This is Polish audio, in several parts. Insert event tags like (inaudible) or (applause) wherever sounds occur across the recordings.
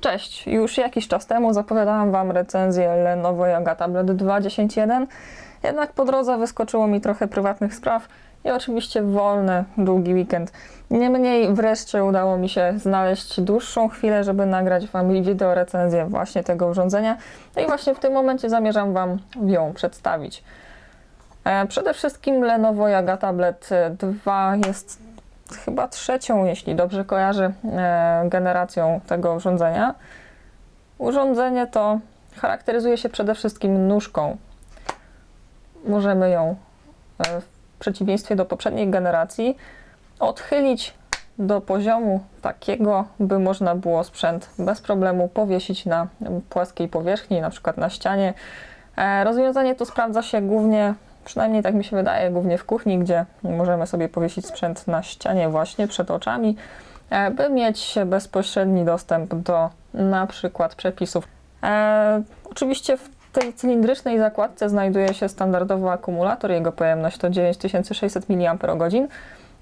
Cześć, już jakiś czas temu zapowiadałam Wam recenzję Lenovo Yoga Tablet 2.10.1, jednak po drodze wyskoczyło mi trochę prywatnych spraw i oczywiście wolny, długi weekend. Niemniej wreszcie udało mi się znaleźć dłuższą chwilę, żeby nagrać Wam wideo recenzję właśnie tego urządzenia i właśnie w tym momencie zamierzam Wam ją przedstawić. E, Przede wszystkim Lenovo Yoga Tablet 2 jest chyba trzecią, jeśli dobrze kojarzę, e, generacją tego urządzenia. Urządzenie to charakteryzuje się przede wszystkim nóżką. Możemy ją e, w przeciwieństwie do poprzedniej generacji odchylić do poziomu takiego, by można było sprzęt bez problemu powiesić na płaskiej powierzchni, na przykład na ścianie. E, Rozwiązanie to sprawdza się głównie, przynajmniej tak mi się wydaje, głównie w kuchni, gdzie możemy sobie powiesić sprzęt na ścianie właśnie przed oczami, e, by mieć bezpośredni dostęp do na przykład przepisów. E, oczywiście w tej cylindrycznej zakładce znajduje się standardowy akumulator, jego pojemność to 9600 mAh.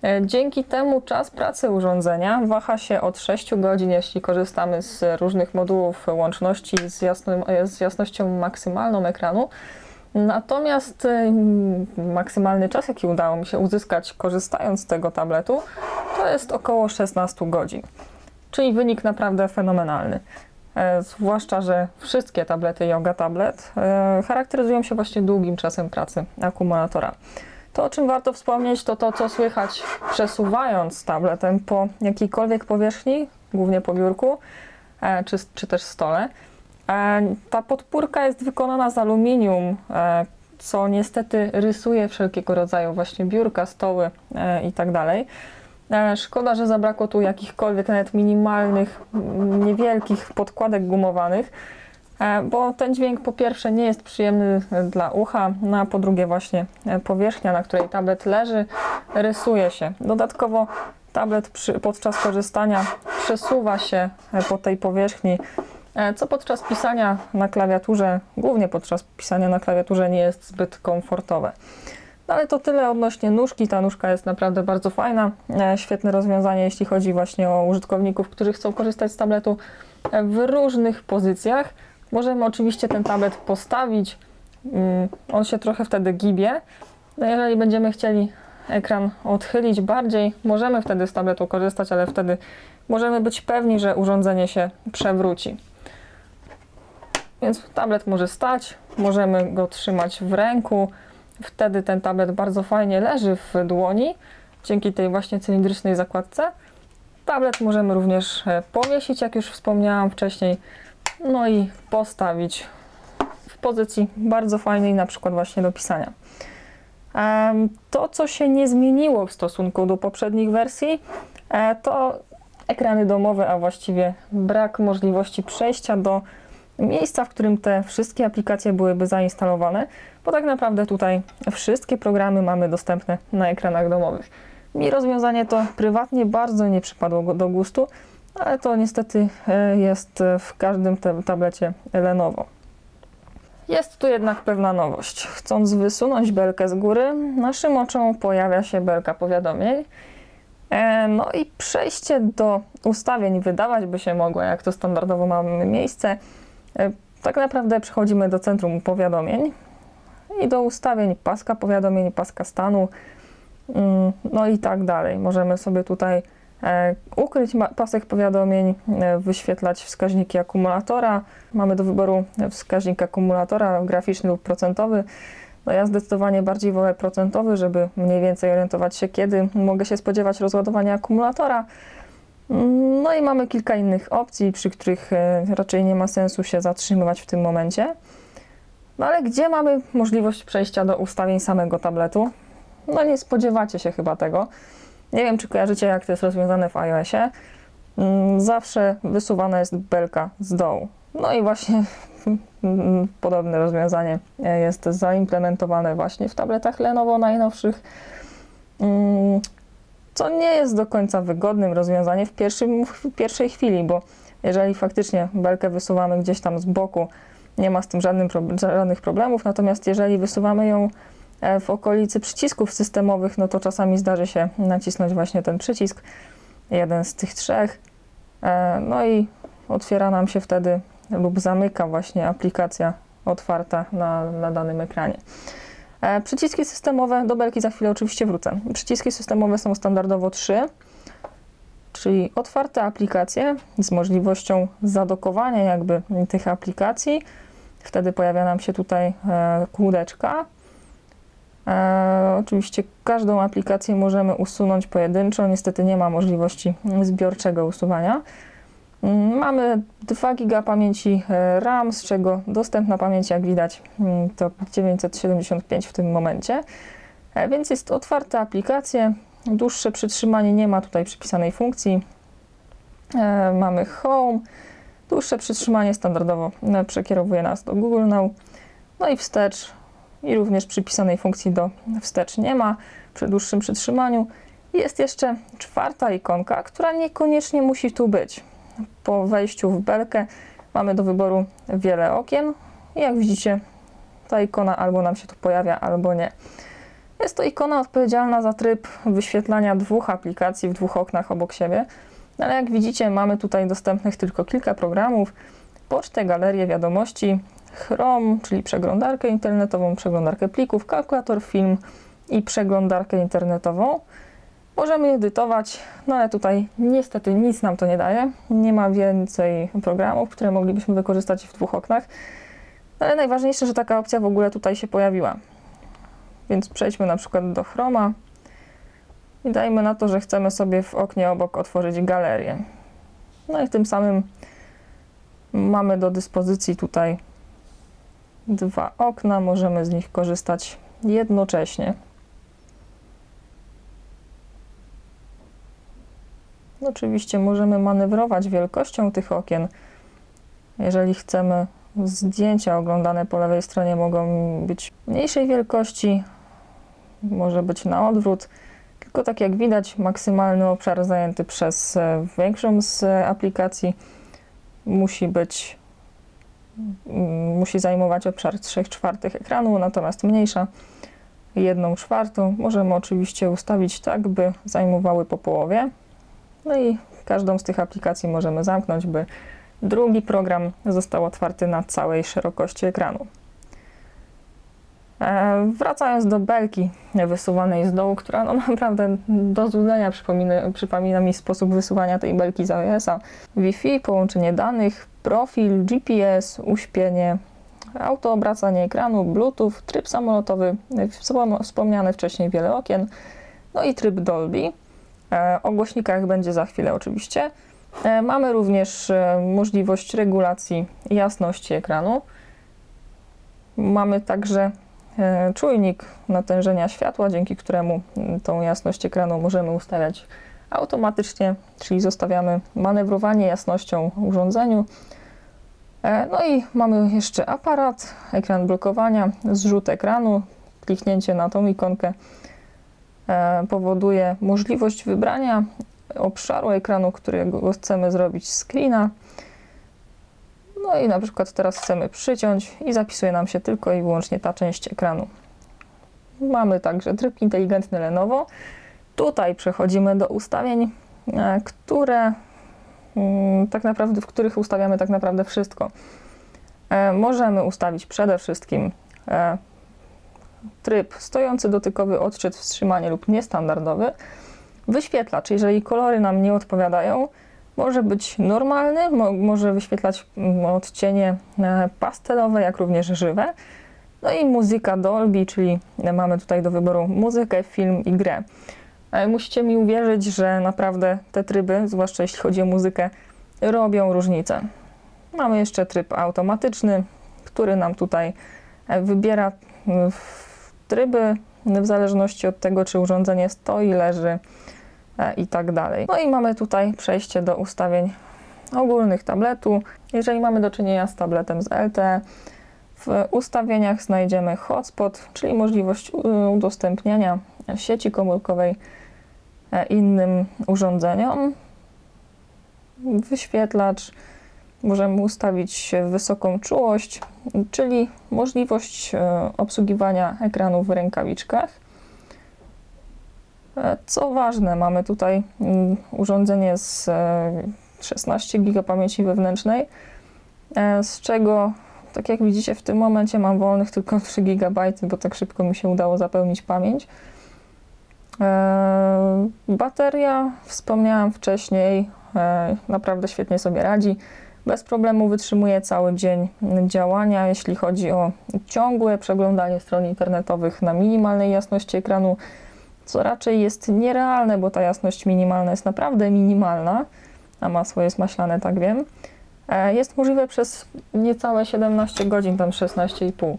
E, Dzięki temu czas pracy urządzenia waha się od 6 godzin, jeśli korzystamy z różnych modułów łączności z, z jasnością maksymalną ekranu. Natomiast ym, maksymalny czas, jaki udało mi się uzyskać korzystając z tego tabletu, to jest około 16 godzin. Czyli wynik naprawdę fenomenalny. E, zwłaszcza, że wszystkie tablety Yoga Tablet e, charakteryzują się właśnie długim czasem pracy akumulatora. To, o czym warto wspomnieć, to to, co słychać przesuwając tabletem po jakiejkolwiek powierzchni, głównie po biurku, e, czy, czy też stole. E, Ta podpórka jest wykonana z aluminium, e, co niestety rysuje wszelkiego rodzaju właśnie biurka, stoły e, i tak Szkoda, że zabrakło tu jakichkolwiek nawet minimalnych, m, niewielkich podkładek gumowanych, bo ten dźwięk po pierwsze nie jest przyjemny dla ucha, no a po drugie właśnie powierzchnia, na której tablet leży, rysuje się. Dodatkowo tablet przy, podczas korzystania przesuwa się po tej powierzchni, co podczas pisania na klawiaturze, głównie podczas pisania na klawiaturze nie jest zbyt komfortowe. No ale to tyle odnośnie nóżki. Ta nóżka jest naprawdę bardzo fajna. E, Świetne rozwiązanie, jeśli chodzi właśnie o użytkowników, którzy chcą korzystać z tabletu e, w różnych pozycjach. Możemy oczywiście ten tablet postawić. Mm, On się trochę wtedy gibie. No jeżeli będziemy chcieli ekran odchylić bardziej, możemy wtedy z tabletu korzystać, ale wtedy możemy być pewni, że urządzenie się przewróci. Więc tablet może stać, możemy go trzymać w ręku. Wtedy ten tablet bardzo fajnie leży w dłoni, dzięki tej właśnie cylindrycznej zakładce. Tablet możemy również e, powiesić, jak już wspomniałam wcześniej, no i postawić w pozycji bardzo fajnej, na przykład właśnie do pisania. To, co się nie zmieniło w stosunku do poprzednich wersji, e, to ekrany domowe, a właściwie brak możliwości przejścia do miejsca, w którym te wszystkie aplikacje byłyby zainstalowane, bo tak naprawdę tutaj wszystkie programy mamy dostępne na ekranach domowych. Mi rozwiązanie to prywatnie bardzo nie przypadło do gustu, ale to niestety e, jest w każdym tablecie Lenovo. Jest tu jednak pewna nowość. Chcąc wysunąć belkę z góry, naszym oczom pojawia się belka powiadomień. E, No i przejście do ustawień wydawać by się mogło, jak to standardowo mamy miejsce. E, Tak naprawdę przechodzimy do centrum powiadomień i do ustawień paska powiadomień, paska stanu, mm, no i tak dalej. Możemy sobie tutaj e, ukryć pasek powiadomień, e, wyświetlać wskaźniki akumulatora. Mamy do wyboru wskaźnik akumulatora graficzny lub procentowy. No ja zdecydowanie bardziej wolę procentowy, żeby mniej więcej orientować się, kiedy mogę się spodziewać rozładowania akumulatora. Mm, No i mamy kilka innych opcji, przy których e, raczej nie ma sensu się zatrzymywać w tym momencie. No ale gdzie mamy możliwość przejścia do ustawień samego tabletu? No nie spodziewacie się chyba tego. Nie wiem, czy kojarzycie, jak to jest rozwiązane w iOSie. Mm, Zawsze wysuwana jest belka z dołu. No i właśnie (laughs) mm, podobne rozwiązanie e, jest zaimplementowane właśnie w tabletach Lenovo najnowszych. Co nie jest do końca wygodnym rozwiązaniem w, pierwszym, w pierwszej chwili, bo jeżeli faktycznie belkę wysuwamy gdzieś tam z boku, nie ma z tym żadnym, żadnych problemów, natomiast jeżeli wysuwamy ją e, w okolicy przycisków systemowych, no to czasami zdarzy się nacisnąć właśnie ten przycisk, jeden z tych trzech, e, no i otwiera nam się wtedy lub zamyka właśnie aplikacja otwarta na, na danym ekranie. E, Przyciski systemowe, do belki za chwilę oczywiście wrócę. Przyciski systemowe są standardowo trzy, czyli otwarte aplikacje z możliwością zadokowania jakby tych aplikacji. Wtedy pojawia nam się tutaj e, kółdeczka. E, oczywiście każdą aplikację możemy usunąć pojedynczo, niestety nie ma możliwości zbiorczego usuwania. Mamy 2 GB pamięci e, RAM, z czego dostępna pamięć, jak widać, mm, to 975 w tym momencie. E, Więc jest otwarte aplikacje. Dłuższe przytrzymanie nie ma tutaj przypisanej funkcji. E, Mamy Home. Dłuższe przytrzymanie standardowo przekierowuje nas do Google Now. No i wstecz. I również przypisanej funkcji do wstecz nie ma przy dłuższym przytrzymaniu. Jest jeszcze czwarta ikonka, która niekoniecznie musi tu być po wejściu w belkę mamy do wyboru wiele okien. I jak widzicie, ta ikona albo nam się tu pojawia, albo nie. Jest to ikona odpowiedzialna za tryb wyświetlania dwóch aplikacji w dwóch oknach obok siebie. Ale jak widzicie, mamy tutaj dostępnych tylko kilka programów: pocztę, galerię wiadomości, Chrome, czyli przeglądarkę internetową, przeglądarkę plików, kalkulator film i przeglądarkę internetową. Możemy edytować, no ale tutaj niestety nic nam to nie daje. Nie ma więcej programów, które moglibyśmy wykorzystać w dwóch oknach. No ale najważniejsze, że taka opcja w ogóle tutaj się pojawiła. Więc przejdźmy na przykład do Chroma i dajmy na to, że chcemy sobie w oknie obok otworzyć galerię. No i tym samym mamy do dyspozycji tutaj dwa okna, możemy z nich korzystać jednocześnie. Oczywiście możemy manewrować wielkością tych okien. Jeżeli chcemy, zdjęcia oglądane po lewej stronie mogą być mniejszej wielkości, może być na odwrót. Tylko tak jak widać, maksymalny obszar zajęty przez e, większą z e, aplikacji musi być, mm, musi zajmować obszar 3 czwartych ekranu, natomiast mniejsza 1 czwartą. Możemy oczywiście ustawić tak, by zajmowały po połowie. No i każdą z tych aplikacji możemy zamknąć, by drugi program został otwarty na całej szerokości ekranu. E, wracając do belki wysuwanej z dołu, która no (laughs) naprawdę do złudzenia przypomina, przypomina mi sposób wysuwania tej belki z iOS-a. Wi-Fi, połączenie danych, profil, GPS, uśpienie, autoobracanie ekranu, Bluetooth, tryb samolotowy, wspom- wspomniane wcześniej wiele okien, no i tryb Dolby. E, O głośnikach będzie za chwilę oczywiście. E, Mamy również e, możliwość regulacji jasności ekranu. Mamy także czujnik natężenia światła, dzięki któremu tą jasność ekranu możemy ustawiać automatycznie, czyli zostawiamy manewrowanie jasnością urządzeniu. No i mamy jeszcze aparat, ekran blokowania, zrzut ekranu, kliknięcie na tą ikonkę powoduje możliwość wybrania obszaru ekranu, którego chcemy zrobić screena. No i na przykład teraz chcemy przyciąć i zapisuje nam się tylko i wyłącznie ta część ekranu. Mamy także tryb inteligentny Lenovo. Tutaj przechodzimy do ustawień, e, które mm, tak naprawdę, w których ustawiamy tak naprawdę wszystko. E, Możemy ustawić przede wszystkim e, tryb stojący dotykowy, odczyt, wstrzymanie lub niestandardowy. Wyświetlacz, jeżeli kolory nam nie odpowiadają, może być normalny, mo może wyświetlać mm, odcienie e, pastelowe, jak również żywe. No i muzyka Dolby, czyli mamy tutaj do wyboru muzykę, film i grę. E, Musicie mi uwierzyć, że naprawdę te tryby, zwłaszcza jeśli chodzi o muzykę, robią różnicę. Mamy jeszcze tryb automatyczny, który nam tutaj e, wybiera mm, tryby w zależności od tego, czy urządzenie stoi, leży e, i tak dalej. No i mamy tutaj przejście do ustawień ogólnych tabletu. Jeżeli mamy do czynienia z tabletem z LTE, w ustawieniach znajdziemy hotspot, czyli możliwość udostępniania sieci komórkowej e, innym urządzeniom. Wyświetlacz, możemy ustawić wysoką czułość, czyli możliwość e, obsługiwania ekranu w rękawiczkach. E, Co ważne, mamy tutaj mm, urządzenie z e, 16 GB pamięci wewnętrznej, e, z czego, tak jak widzicie, w tym momencie mam wolnych tylko (laughs) 3 GB, bo tak szybko mi się udało zapełnić pamięć. E, Bateria, wspomniałam wcześniej, e, naprawdę świetnie sobie radzi. Bez problemu wytrzymuje cały dzień działania, jeśli chodzi o ciągłe przeglądanie stron internetowych na minimalnej jasności ekranu, co raczej jest nierealne, bo ta jasność minimalna jest naprawdę minimalna, a masło jest maślane, tak wiem. E, Jest możliwe przez niecałe 17 godzin, tam 16,5.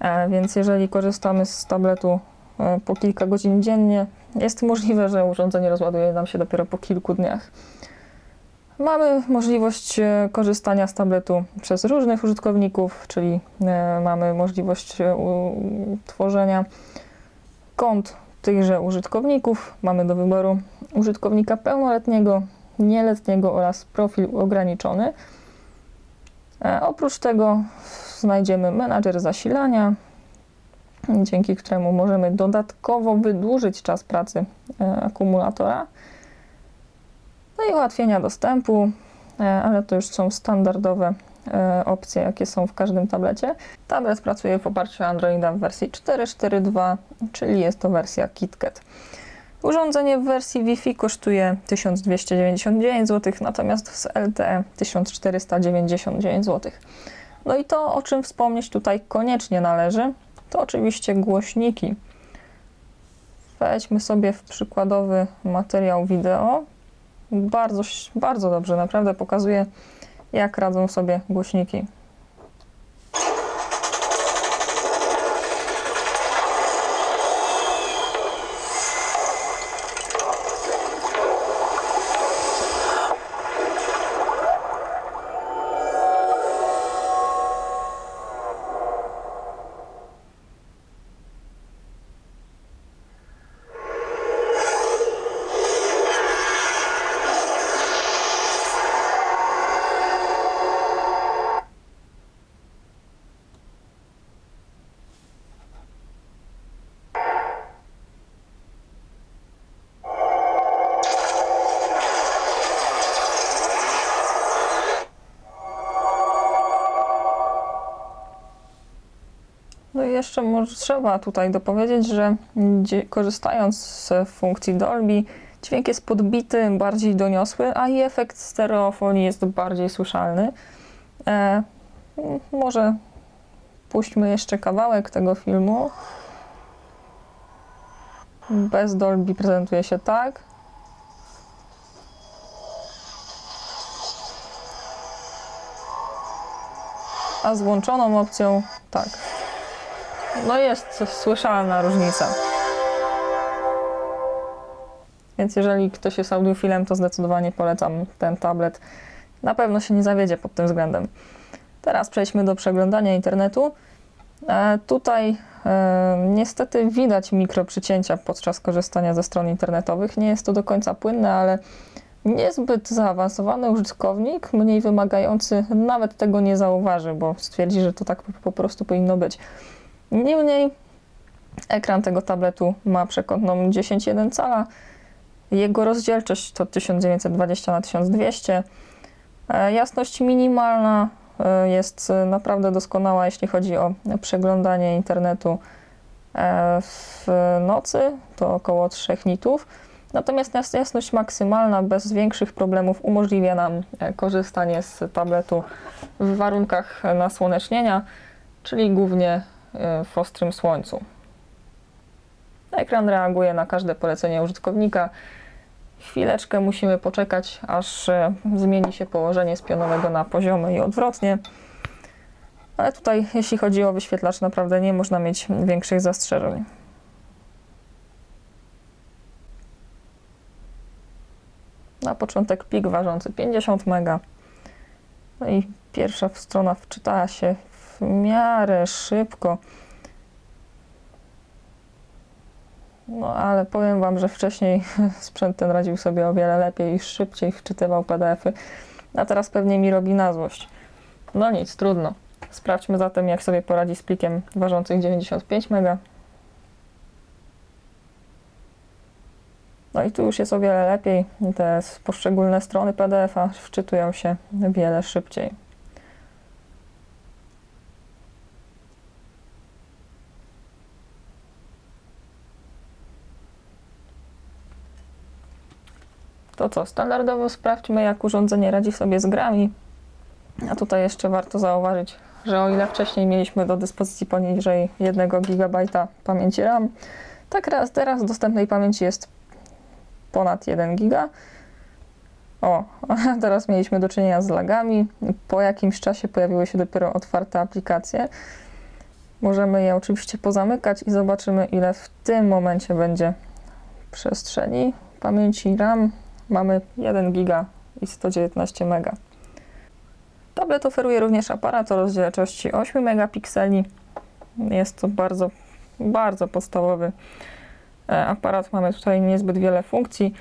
E, Więc jeżeli korzystamy z tabletu e, po kilka godzin dziennie, jest możliwe, że urządzenie rozładuje nam się dopiero po kilku dniach. Mamy możliwość e, korzystania z tabletu przez różnych użytkowników, czyli e, mamy możliwość e, tworzenia kont tychże użytkowników. Mamy do wyboru użytkownika pełnoletniego, nieletniego oraz profil ograniczony. Oprócz tego znajdziemy menadżer zasilania, dzięki któremu możemy dodatkowo wydłużyć czas pracy akumulatora. No i ułatwienia dostępu, e, ale to już są standardowe e, opcje, jakie są w każdym tablecie. Tablet pracuje w oparciu o Androida w wersji 4.4.2, czyli jest to wersja KitKat. Urządzenie w wersji Wi-Fi kosztuje 1299 zł, natomiast z LTE 1499 zł. No i to, o czym wspomnieć tutaj koniecznie należy, to oczywiście głośniki. Wejdźmy sobie w przykładowy materiał wideo. Bardzo, bardzo dobrze, naprawdę pokazuje, jak radzą sobie głośniki. Jeszcze może trzeba tutaj dopowiedzieć, że korzystając z funkcji Dolby, dźwięk jest podbity, bardziej doniosły, a i efekt stereofonii jest bardziej słyszalny. E, może puśćmy jeszcze kawałek tego filmu. Bez Dolby prezentuje się tak. A z włączoną opcją tak. No jest słyszalna różnica. Więc jeżeli ktoś jest audiofilem, to zdecydowanie polecam ten tablet. Na pewno się nie zawiedzie pod tym względem. Teraz przejdźmy do przeglądania internetu. E, tutaj e, niestety widać mikroprzycięcia podczas korzystania ze stron internetowych. Nie jest to do końca płynne, ale niezbyt zaawansowany użytkownik, mniej wymagający, nawet tego nie zauważy, bo stwierdzi, że to tak po- po prostu powinno być. Niemniej ekran tego tabletu ma przekątną 10,1 cala. Jego rozdzielczość to 1920 na 1200. E, Jasność minimalna e, jest naprawdę doskonała, jeśli chodzi o przeglądanie internetu e, w nocy, to około 3 nitów. Natomiast jas- jasność maksymalna bez większych problemów umożliwia nam e, korzystanie z tabletu w warunkach nasłonecznienia, czyli głównie w ostrym słońcu. Ekran reaguje na każde polecenie użytkownika. Chwileczkę musimy poczekać, aż e, zmieni się położenie z pionowego na poziomy i odwrotnie. Ale tutaj, jeśli chodzi o wyświetlacz, naprawdę nie można mieć większych zastrzeżeń. Na początek plik ważący 50 MB. No i pierwsza strona wczytała się w miarę szybko. No ale powiem Wam, że wcześniej (laughs) sprzęt ten radził sobie o wiele lepiej i szybciej wczytywał PDF-y, a teraz pewnie mi robi na złość. No nic, trudno. Sprawdźmy zatem, jak sobie poradzi z plikiem ważących 95 MB. No i tu już jest o wiele lepiej. Te poszczególne strony PDF-a wczytują się wiele szybciej. To co, standardowo sprawdźmy, jak urządzenie radzi sobie z grami. A tutaj jeszcze warto zauważyć, że o ile wcześniej mieliśmy do dyspozycji poniżej 1 GB pamięci RAM, tak raz teraz dostępnej pamięci jest ponad 1 GB. O, (laughs) teraz mieliśmy do czynienia z lagami. Po jakimś czasie pojawiły się dopiero otwarte aplikacje. Możemy je oczywiście pozamykać i zobaczymy, ile w tym momencie będzie przestrzeni pamięci RAM. Mamy 1 GB i 119 MB. Tablet oferuje również aparat o rozdzielczości 8 megapikseli. Jest to bardzo, bardzo podstawowy e, aparat. Mamy tutaj niezbyt wiele funkcji,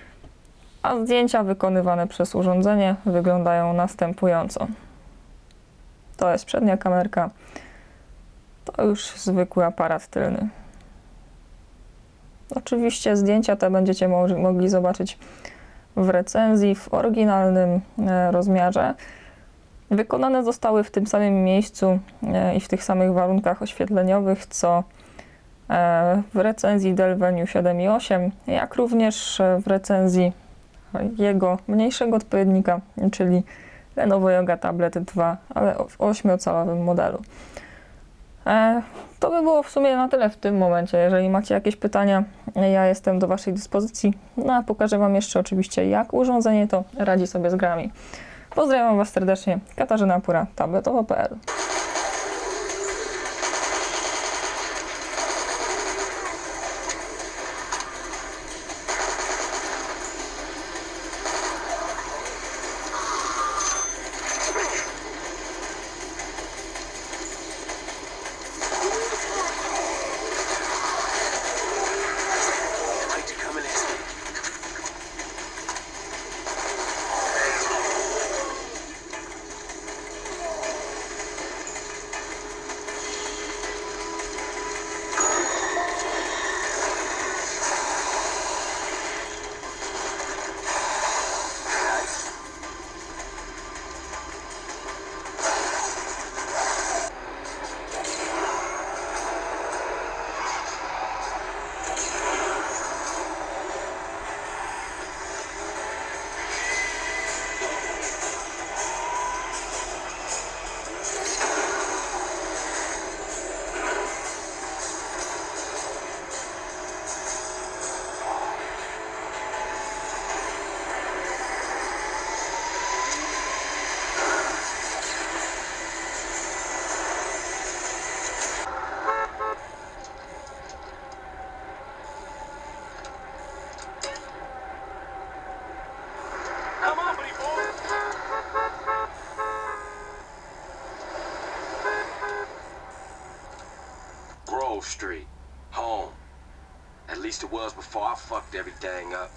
a zdjęcia wykonywane przez urządzenie wyglądają następująco. To jest przednia kamerka. To już zwykły aparat tylny. Oczywiście zdjęcia te będziecie mo- mogli zobaczyć w recenzji w oryginalnym e, rozmiarze. Wykonane zostały w tym samym miejscu e, i w tych samych warunkach oświetleniowych, co e, w recenzji Dell Venue 7.8, jak również w recenzji jego mniejszego odpowiednika, czyli Lenovo Yoga Tablet 2, ale w 8-calowym modelu. E, To by było w sumie na tyle w tym momencie. Jeżeli macie jakieś pytania, ja jestem do Waszej dyspozycji. No a pokażę Wam jeszcze oczywiście, jak urządzenie to radzi sobie z grami. Pozdrawiam Was serdecznie, Katarzyna Pura, tabletowo.pl. Street, home. At least it was before I fucked everything up.